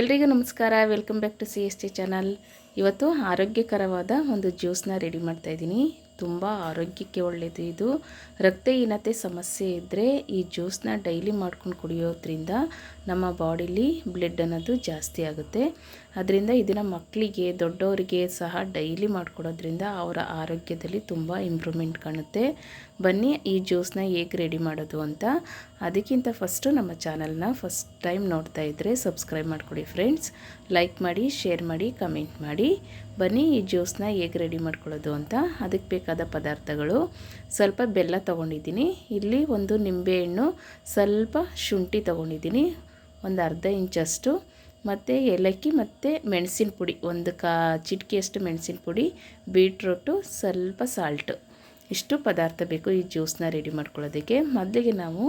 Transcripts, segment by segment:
ಎಲ್ರಿಗೂ ನಮಸ್ಕಾರ. Welcome back to C S T channel ಇವತ್ತು ಆರೋಗ್ಯಕರವಾದ ಒಂದು ಜ್ಯೂಸ್ನ ರೆಡಿ ಮಾಡ್ತಾಯಿದ್ದೀನಿ ತುಂಬ ಆರೋಗ್ಯಕ್ಕೆ ಒಳ್ಳೆಯದು ಇದು. ರಕ್ತಹೀನತೆ ಸಮಸ್ಯೆ ಇದ್ದರೆ ಈ ಜ್ಯೂಸ್ನ ಡೈಲಿ ಮಾಡ್ಕೊಂಡು ಕುಡಿಯೋದ್ರಿಂದ ನಮ್ಮ ಬಾಡಿಲಿ ಬ್ಲಡ್ ಅನ್ನೋದು ಜಾಸ್ತಿ ಆಗುತ್ತೆ. ಅದರಿಂದ ಇದನ್ನು ಮಕ್ಕಳಿಗೆ ದೊಡ್ಡವರಿಗೆ ಸಹ ಡೈಲಿ ಮಾಡಿಕೊಡೋದ್ರಿಂದ ಅವರ ಆರೋಗ್ಯದಲ್ಲಿ ತುಂಬ ಇಂಪ್ರೂವ್ಮೆಂಟ್ ಕಾಣುತ್ತೆ. ಬನ್ನಿ, ಈ ಜ್ಯೂಸ್ನ ಹೇಗೆ ರೆಡಿ ಮಾಡೋದು ಅಂತ. ಅದಕ್ಕಿಂತ ಫಸ್ಟು ನಮ್ಮ ಚಾನಲ್ನ ಫಸ್ಟ್ ಟೈಮ್ ನೋಡ್ತಾ ಇದ್ದರೆ ಸಬ್ಸ್ಕ್ರೈಬ್ ಮಾಡಿಕೊಡಿ ಫ್ರೆಂಡ್ಸ್ ಲೈಕ್ ಮಾಡಿ ಶೇರ್ ಮಾಡಿ ಕಮೆಂಟ್ ಮಾಡಿ. ಬನ್ನಿ, ಈ ಜ್ಯೂಸ್ನ ಹೇಗೆ ರೆಡಿ ಮಾಡ್ಕೊಳ್ಳೋದು ಅಂತ. ಅದಕ್ಕೆ ಬೇಕಾದ ಪದಾರ್ಥಗಳು. ಸ್ವಲ್ಪ ಬೆಲ್ಲ ತೊಗೊಂಡಿದ್ದೀನಿ. ಇಲ್ಲಿ ಒಂದು ನಿಂಬೆಹಣ್ಣು ಸ್ವಲ್ಪ ಶುಂಠಿ ತೊಗೊಂಡಿದ್ದೀನಿ. ಒಂದು ಅರ್ಧ ಇಂಚಷ್ಟು ಮತ್ತು ಏಲಕ್ಕಿ ಮತ್ತು ಮೆಣಸಿನ ಪುಡಿ. ಒಂದು ಕಾ, ಚಿಟಿಕೆಯಷ್ಟು ಮೆಣಸಿನ ಪುಡಿ, ಬೀಟ್ರೂಟು, ಸ್ವಲ್ಪ ಸಾಲ್ಟು ಇಷ್ಟು ಪದಾರ್ಥ ಬೇಕು ಈ ಜ್ಯೂಸ್ನ ರೆಡಿ ಮಾಡ್ಕೊಳ್ಳೋದಕ್ಕೆ. ಮೊದಲಿಗೆ ನಾವು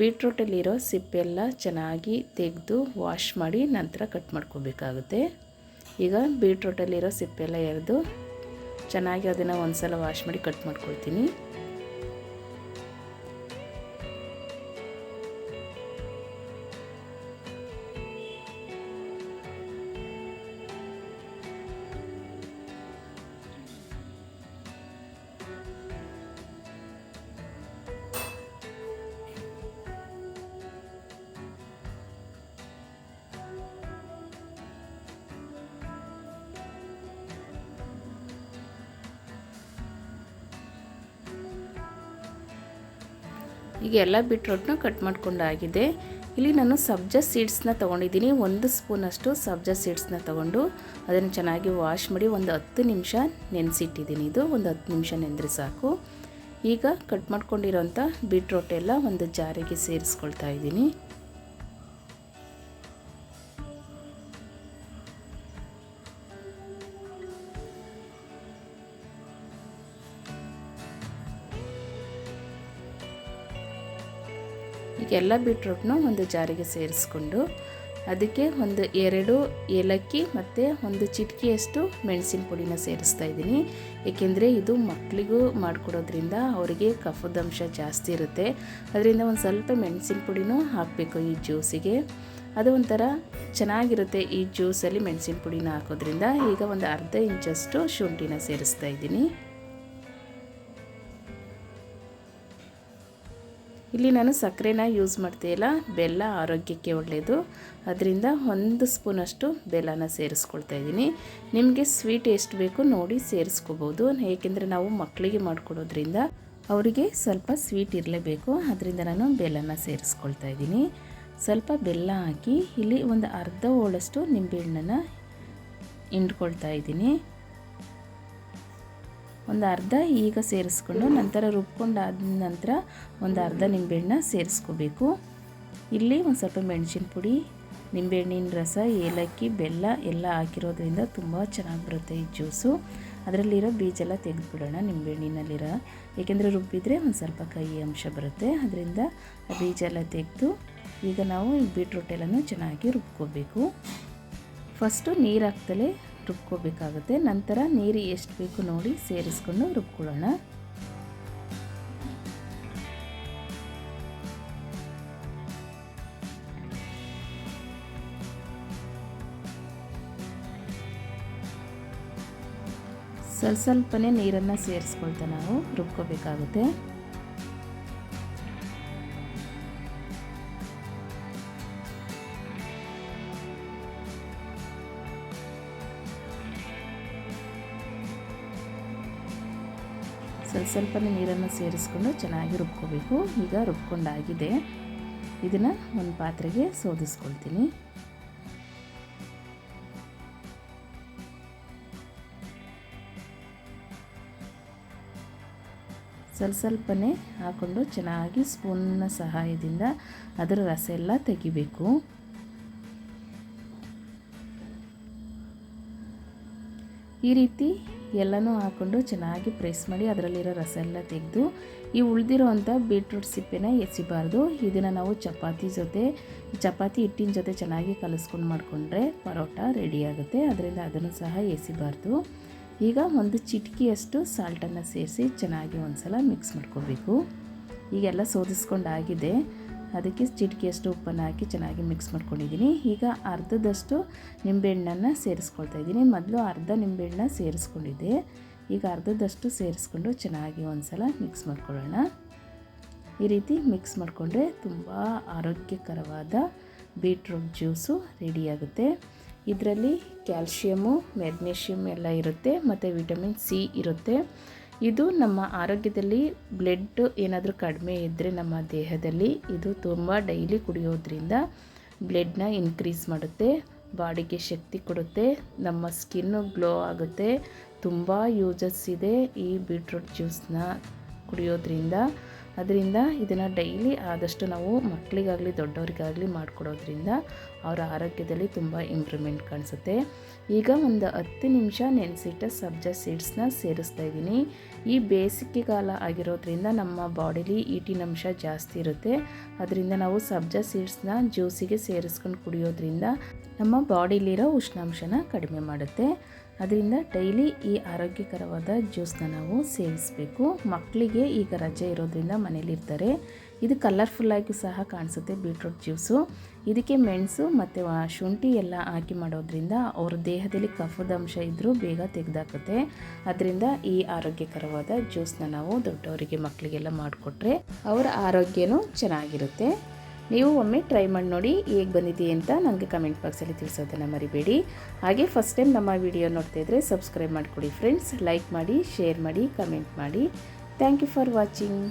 ಬೀಟ್ರೂಟಲ್ಲಿರೋ ಸಿಪ್ಪೆಲ್ಲ ಚೆನ್ನಾಗಿ ತೆಗೆದು ವಾಶ್ ಮಾಡಿ ನಂತರ ಕಟ್ ಮಾಡ್ಕೋಬೇಕಾಗುತ್ತೆ. ಈಗ ಬೀಟ್ರೂಟಲ್ಲಿರೋ ಸಿಪ್ಪೆಲ್ಲ ಎರೆದು ಚೆನ್ನಾಗಿ ಅದನ್ನು ಒಂದು ಸಲ ವಾಶ್ ಮಾಡಿ ಕಟ್ ಮಾಡ್ಕೊಳ್ತೀನಿ. ಈಗ ಎಲ್ಲ ಬೀಟ್ರೋಟ್ನ ಕಟ್ ಮಾಡ್ಕೊಂಡಾಗಿದೆ. ಇಲ್ಲಿ ನಾನು ಸಬ್ಜಾ ಸೀಡ್ಸ್ನ ತೊಗೊಂಡಿದ್ದೀನಿ. ಒಂದು ಸ್ಪೂನಷ್ಟು ಸಬ್ಜಾ ಸೀಡ್ಸ್ನ ತೊಗೊಂಡು ಅದನ್ನು ಚೆನ್ನಾಗಿ ವಾಶ್ ಮಾಡಿ ಒಂದು ಹತ್ತು ನಿಮಿಷ ನೆನೆಸಿಟ್ಟಿದ್ದೀನಿ. ಇದು ಒಂದು ಹತ್ತು ನಿಮಿಷ ನೆಂದರೆ ಸಾಕು. ಈಗ ಕಟ್ ಮಾಡ್ಕೊಂಡಿರೋಂಥ ಬೀಟ್ರೋಟೆಲ್ಲ ಒಂದು ಜಾರಿಗೆ ಸೇರಿಸ್ಕೊಳ್ತಾ ಇದ್ದೀನಿ. ಈಗ ಎಲ್ಲ ಬೀಟ್ರೂಟ್ನು ಒಂದು ಜಾರಿಗೆ ಸೇರಿಸ್ಕೊಂಡು ಅದಕ್ಕೆ ಒಂದು ಎರಡು ಏಲಕ್ಕಿ ಮತ್ತು ಒಂದು ಚಿಟಕಿಯಷ್ಟು ಮೆಣಸಿನ ಪುಡಿನ ಸೇರಿಸ್ತಾ ಇದ್ದೀನಿ. ಏಕೆಂದರೆ ಇದು ಮಕ್ಕಳಿಗೂ ಮಾಡಿಕೊಡೋದ್ರಿಂದ ಅವರಿಗೆ ಕಫದಂಶ ಜಾಸ್ತಿ ಇರುತ್ತೆ. ಅದರಿಂದ ಒಂದು ಸ್ವಲ್ಪ ಮೆಣಸಿನ ಪುಡಿನೂ ಹಾಕಬೇಕು ಈ ಜ್ಯೂಸಿಗೆ. ಅದು ಒಂಥರ ಚೆನ್ನಾಗಿರುತ್ತೆ ಈ ಜ್ಯೂಸಲ್ಲಿ ಮೆಣಸಿನ ಪುಡಿನ ಹಾಕೋದ್ರಿಂದ. ಈಗ ಒಂದು ಅರ್ಧ ಇಂಚಷ್ಟು ಶುಂಠಿನ ಸೇರಿಸ್ತಾ ಇದ್ದೀನಿ. ಇಲ್ಲಿ ನಾನು ಸಕ್ಕರೆನ ಯೂಸ್ ಮಾಡ್ತೀಯಲ್ಲ ಬೆಲ್ಲ ಆರೋಗ್ಯಕ್ಕೆ ಒಳ್ಳೆಯದು ಅದರಿಂದ ಒಂದು ಸ್ಪೂನಷ್ಟು ಬೆಲ್ಲನ ಸೇರಿಸ್ಕೊಳ್ತಾ ಇದ್ದೀನಿ. ನಿಮಗೆ ಸ್ವೀಟ್ ಎಷ್ಟು ಬೇಕು ನೋಡಿ ಸೇರಿಸ್ಕೋಬೋದು. ಏಕೆಂದರೆ ನಾವು ಮಕ್ಕಳಿಗೆ ಮಾಡಿಕೊಡೋದ್ರಿಂದ ಅವರಿಗೆ ಸ್ವಲ್ಪ ಸ್ವೀಟ್ ಇರಲೇಬೇಕು. ಅದರಿಂದ ನಾನು ಬೆಲ್ಲನ ಸೇರಿಸ್ಕೊಳ್ತಾ ಇದ್ದೀನಿ. ಸ್ವಲ್ಪ ಬೆಲ್ಲ ಹಾಕಿ ಇಲ್ಲಿ ಒಂದು ಅರ್ಧ ಓಳಷ್ಟು ನಿಂಬೆಹಣ್ಣನ್ನು ಹಿಂಡ್ಕೊಳ್ತಾ ಇದ್ದೀನಿ. ಒಂದು ಅರ್ಧ ಈಗ ಸೇರಿಸ್ಕೊಂಡು ನಂತರ ರುಬ್ಕೊಂಡಾದ ನಂತರ ಒಂದು ಅರ್ಧ ನಿಂಬೆಹಣ್ಣ ಸೇರಿಸ್ಕೋಬೇಕು. ಇಲ್ಲಿ ಒಂದು ಸ್ವಲ್ಪ ಮೆಣಸಿನ ಪುಡಿ, ನಿಂಬೆಹಣ್ಣಿನ ರಸ, ಏಲಕ್ಕಿ, ಬೆಲ್ಲ ಎಲ್ಲ ಹಾಕಿರೋದ್ರಿಂದ ತುಂಬ ಚೆನ್ನಾಗಿ ಬರುತ್ತೆ ಈ ಜ್ಯೂಸು. ಅದರಲ್ಲಿರೋ ಬೀಜ ಎಲ್ಲ ತೆಗೆದುಬಿಡೋಣ ನಿಂಬೆಹಣ್ಣಿನಲ್ಲಿರೋ. ಏಕೆಂದರೆ ರುಬ್ಬಿದರೆ ಒಂದು ಸ್ವಲ್ಪ ಕಹಿ ಅಂಶ ಬರುತ್ತೆ. ಅದರಿಂದ ಆ ಬೀಜ ಎಲ್ಲ ತೆಗೆದು ಈಗ ನಾವು ಬೀಟ್ರೂಟ್ ಎಲ್ಲನೂ ಚೆನ್ನಾಗಿ ರುಬ್ಕೋಬೇಕು. ಫಸ್ಟು ನೀರು ಹಾಕ್ತಲೇ ರುಬ್ಕೋಬೇಕಾಗುತ್ತೆ. ನಂತರ ನೀರು ಎಷ್ಟು ಬೇಕು ನೋಡಿ ಸೇರಿಸ್ಕೊಂಡು ರುಬ್ಕೊಳ್ಳೋಣ. ಸ್ವಲ್ಪ ಸ್ವಲ್ಪನೇ ನೀರನ್ನು ಸೇರಿಸ್ಕೊಳ್ತಾ ನಾವು ರುಬ್ಕೋಬೇಕಾಗುತ್ತೆ. ಸ್ವಲ್ಪ ಸ್ವಲ್ಪನೇ ನೀರನ್ನು ಸೇರಿಸ್ಕೊಂಡು ಚೆನ್ನಾಗಿ ರುಬ್ಕೋಬೇಕು. ಈಗ ರುಬ್ಕೊಂಡಾಗಿದೆ. ಇದನ್ನು ಒಂದು ಪಾತ್ರೆಗೆ ಸೋದಿಸ್ಕೊಳ್ತೀನಿ. ಸ್ವಲ್ಪ ಸ್ವಲ್ಪನೇ ಹಾಕ್ಕೊಂಡು ಚೆನ್ನಾಗಿ ಸ್ಪೂನ್ನ ಸಹಾಯದಿಂದ ಅದರ ರಸ ಎಲ್ಲ ತೆಗಿಬೇಕು. ಈ ರೀತಿ ಎಲ್ಲನೂ ಹಾಕ್ಕೊಂಡು ಚೆನ್ನಾಗಿ ಪ್ರೆಸ್ ಮಾಡಿ ಅದರಲ್ಲಿರೋ ರಸ ಎಲ್ಲ ತೆಗೆದು, ಈ ಉಳಿದಿರೋವಂಥ ಬೀಟ್ರೂಟ್ ಸಿಪ್ಪೆನ ಎಸಿಬಾರ್ದು. ಇದನ್ನು ನಾವು ಚಪಾತಿ ಜೊತೆ, ಚಪಾತಿ ಹಿಟ್ಟಿನ ಜೊತೆ ಚೆನ್ನಾಗಿ ಕಲಿಸ್ಕೊಂಡು ಮಾಡಿಕೊಂಡ್ರೆ ಪರೋಟ ರೆಡಿ ಆಗುತ್ತೆ. ಅದರಿಂದ ಅದನ್ನು ಸಹ ಎಸಿಬಾರ್ದು. ಈಗ ಒಂದು ಚಿಟಕಿಯಷ್ಟು ಸಾಲ್ಟನ್ನು ಸೇರಿಸಿ ಚೆನ್ನಾಗಿ ಒಂದು ಸಲ ಮಿಕ್ಸ್ ಮಾಡ್ಕೋಬೇಕು. ಈಗೆಲ್ಲ ಸೋದಿಸ್ಕೊಂಡಾಗಿದೆ. ಅದಕ್ಕೆ ಚಿಟಿಕೆಯಷ್ಟು ಉಪ್ಪನ್ನು ಹಾಕಿ ಚೆನ್ನಾಗಿ ಮಿಕ್ಸ್ ಮಾಡ್ಕೊಂಡಿದ್ದೀನಿ. ಈಗ ಅರ್ಧದಷ್ಟು ನಿಂಬೆಹಣ್ಣನ್ನು ಸೇರಿಸ್ಕೊಳ್ತಾ ಇದ್ದೀನಿ. ಮೊದಲು ಅರ್ಧ ನಿಂಬೆಹಣ್ಣು ಸೇರಿಸ್ಕೊಂಡಿದ್ದೆ. ಈಗ ಅರ್ಧದಷ್ಟು ಸೇರಿಸ್ಕೊಂಡು ಚೆನ್ನಾಗಿ ಒಂದು ಸಲ ಮಿಕ್ಸ್ ಮಾಡ್ಕೊಳ್ಳೋಣ. ಈ ರೀತಿ ಮಿಕ್ಸ್ ಮಾಡಿಕೊಂಡ್ರೆ ತುಂಬ ಆರೋಗ್ಯಕರವಾದ ಬೀಟ್ರೂಟ್ ಜ್ಯೂಸು ರೆಡಿಯಾಗುತ್ತೆ ಇದರಲ್ಲಿ ಕ್ಯಾಲ್ಶಿಯಮು, ಮೆಗ್ನೀಷಿಯಮ್ ಎಲ್ಲ ಇರುತ್ತೆ. ಮತ್ತು ವಿಟಮಿನ್ ಸಿ ಇರುತ್ತೆ. ಇದು ನಮ್ಮ ಆರೋಗ್ಯದಲ್ಲಿ ಬ್ಲಡ್ ಏನಾದರೂ ಕಡಿಮೆ ಇದ್ದರೆ ನಮ್ಮ ದೇಹದಲ್ಲಿ ಇದು ತುಂಬ ಡೈಲಿ ಕುಡಿಯೋದ್ರಿಂದ ಬ್ಲಡ್ನ ಇನ್ಕ್ರೀಸ್ ಮಾಡುತ್ತೆ, ಬಾಡಿಗೆ ಶಕ್ತಿ ಕೊಡುತ್ತೆ, ನಮ್ಮ ಸ್ಕಿನ್ನು ಗ್ಲೋ ಆಗುತ್ತೆ, ತುಂಬ ಯೂಸಸ್ ಇದೆ ಈ ಬೀಟ್ರೂಟ್ ಜ್ಯೂಸ್ನ ಕುಡಿಯೋದ್ರಿಂದ. ಅದರಿಂದ ಇದನ್ನು ಡೈಲಿ ಆದಷ್ಟು ನಾವು ಮಕ್ಕಳಿಗಾಗಲಿ ದೊಡ್ಡವರಿಗಾಗಲಿ ಮಾಡಿಕೊಡೋದ್ರಿಂದ ಅವರ ಆರೋಗ್ಯದಲ್ಲಿ ತುಂಬ ಇಂಪ್ರೂವ್ಮೆಂಟ್ ಕಾಣಿಸುತ್ತೆ. ಈಗ ಒಂದು ಹತ್ತು ನಿಮಿಷ ನೆನೆಸಿಟ್ಟ ಸಬ್ಜಾ ಸೀಡ್ಸ್ನ ಸೇರಿಸ್ತಾ ಇದ್ದೀನಿ. ಈ ಬೇಸಿಗೆಗಾಲ ಆಗಿರೋದ್ರಿಂದ ನಮ್ಮ ಬಾಡಿಲಿ ಈಟಿನ ಅಂಶ ಜಾಸ್ತಿ ಇರುತ್ತೆ. ಅದರಿಂದ ನಾವು ಸಬ್ಜಾ ಸೀಡ್ಸ್ನ ಜ್ಯೂಸಿಗೆ ಸೇರಿಸ್ಕೊಂಡು ಕುಡಿಯೋದ್ರಿಂದ ನಮ್ಮ ಬಾಡಿಲಿರೋ ಉಷ್ಣಾಂಶನ ಕಡಿಮೆ ಮಾಡುತ್ತೆ. ಅದರಿಂದ ಡೈಲಿ ಈ ಆರೋಗ್ಯಕರವಾದ ಜ್ಯೂಸನ್ನ ನಾವು ಸೇವಿಸಬೇಕು. ಮಕ್ಕಳಿಗೆ ಈಗ ರಜೆ ಇರೋದ್ರಿಂದ ಮನೇಲಿರ್ತಾರೆ. ಇದು ಕಲರ್ಫುಲ್ಲಾಗಿ ಸಹ ಕಾಣಿಸುತ್ತೆ ಬೀಟ್ರೂಟ್ ಜ್ಯೂಸು. ಇದಕ್ಕೆ ಮೆಣಸು ಮತ್ತು ಶುಂಠಿ ಎಲ್ಲ ಹಾಕಿ ಮಾಡೋದ್ರಿಂದ ಅವ್ರ ದೇಹದಲ್ಲಿ ಕಫದ ಅಂಶ ಇದ್ದರೂ ಬೇಗ ತೆಗೆದಾಕುತ್ತೆ. ಅದರಿಂದ ಈ ಆರೋಗ್ಯಕರವಾದ ಜ್ಯೂಸನ್ನ ನಾವು ದೊಡ್ಡವರಿಗೆ ಮಕ್ಕಳಿಗೆಲ್ಲ ಮಾಡಿಕೊಟ್ರೆ ಅವರ ಆರೋಗ್ಯನೂ ಚೆನ್ನಾಗಿರುತ್ತೆ. ನೀವು ಒಮ್ಮೆ ಟ್ರೈ ಮಾಡಿ ನೋಡಿ ಹೇಗೆ ಬಂದಿದೆ ಅಂತ ನನಗೆ ಕಮೆಂಟ್ ಬಾಕ್ಸಲ್ಲಿ ತಿಳಿಸೋದನ್ನು ಮರಿಬೇಡಿ. ಹಾಗೆ ಫಸ್ಟ್ ಟೈಮ್ ನಮ್ಮ ವಿಡಿಯೋ ನೋಡ್ತಾ ಇದ್ದರೆ ಸಬ್ಸ್ಕ್ರೈಬ್ ಮಾಡಿಕೊಡಿ ಫ್ರೆಂಡ್ಸ್ ಲೈಕ್ ಮಾಡಿ ಶೇರ್ ಮಾಡಿ ಕಮೆಂಟ್ ಮಾಡಿ. Thank you for watching